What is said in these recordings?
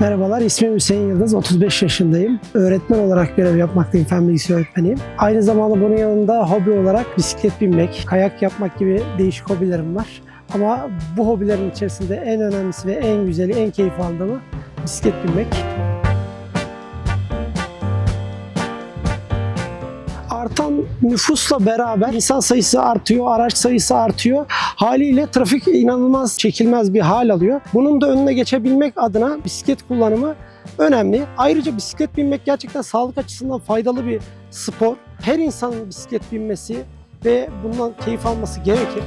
Merhabalar, ismim Hüseyin Yıldız, 35 yaşındayım. Öğretmen olarak görev yapmaktayım, fen bilgisi öğretmeniyim. Aynı zamanda bunun yanında hobi olarak bisiklet binmek, kayak yapmak gibi değişik hobilerim var. Ama bu hobilerin içerisinde en önemlisi ve en güzeli, en keyif aldığımı bisiklet binmek. Artan nüfusla beraber insan sayısı artıyor, araç sayısı artıyor. Haliyle trafik inanılmaz çekilmez bir hal alıyor. Bunun da önüne geçebilmek adına bisiklet kullanımı önemli. Ayrıca bisiklet binmek gerçekten sağlık açısından faydalı bir spor. Her insanın bisiklet binmesi ve bundan keyif alması gerekir.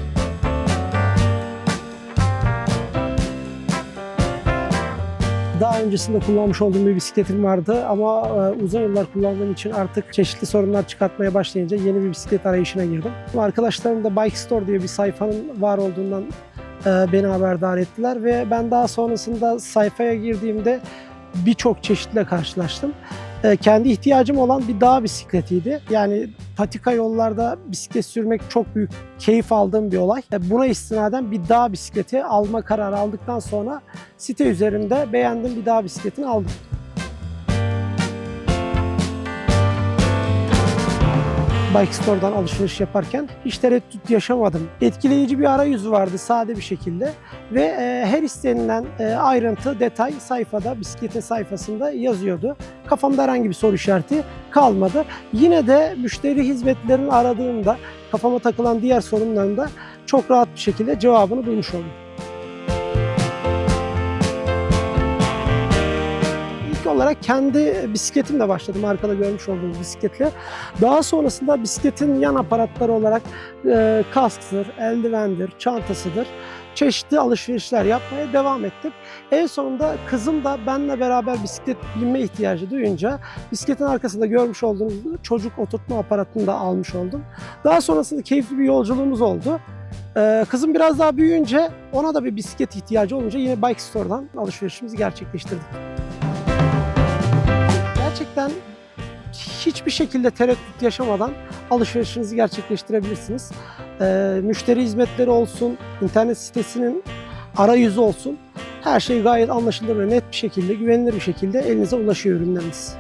Daha öncesinde kullanmış olduğum bir bisikletim vardı ama e, uzun yıllar kullandığım için artık çeşitli sorunlar çıkartmaya başlayınca yeni bir bisiklet arayışına girdim. Arkadaşlarım da Bike Store diye bir sayfanın var olduğundan e, beni haberdar ettiler ve ben daha sonrasında sayfaya girdiğimde birçok çeşitle karşılaştım. E, Kendi ihtiyacım olan bir dağ bisikletiydi. Yani patika yollarda bisiklet sürmek çok büyük keyif aldığım bir olay. E, Buna istinaden bir dağ bisikleti alma kararı aldıktan sonra site üzerinde beğendiğim bir dağ bisikletini aldım. Bike Store'dan alışveriş yaparken hiç tereddüt yaşamadım. Etkileyici bir arayüzü vardı sade bir şekilde ve e, her istenilen e, ayrıntı, detay sayfada, bisikletin sayfasında yazıyordu. Kafamda herhangi bir soru işareti kalmadı. Yine de müşteri hizmetlerini aradığımda kafama takılan diğer sorunların da çok rahat bir şekilde cevabını bulmuş oldum. Olarak kendi bisikletimle başladım. Arkada görmüş olduğunuz bisikletle. Daha sonrasında bisikletin yan aparatları olarak e, kasktır, eldivendir, çantasıdır. Çeşitli alışverişler yapmaya devam ettim. En sonunda kızım da benimle beraber bisiklet binme ihtiyacı duyunca bisikletin arkasında görmüş olduğunuz çocuk oturtma aparatını da almış oldum. Daha sonrasında keyifli bir yolculuğumuz oldu. Ee, kızım biraz daha büyüyünce ona da bir bisiklet ihtiyacı olunca yine Bike Store'dan alışverişimizi gerçekleştirdik. Gerçekten hiçbir şekilde tereddüt yaşamadan alışverişinizi gerçekleştirebilirsiniz. Ee, müşteri hizmetleri olsun, internet sitesinin arayüzü olsun. Her şey gayet anlaşılır ve net bir şekilde, güvenilir bir şekilde elinize ulaşıyor ürünleriniz.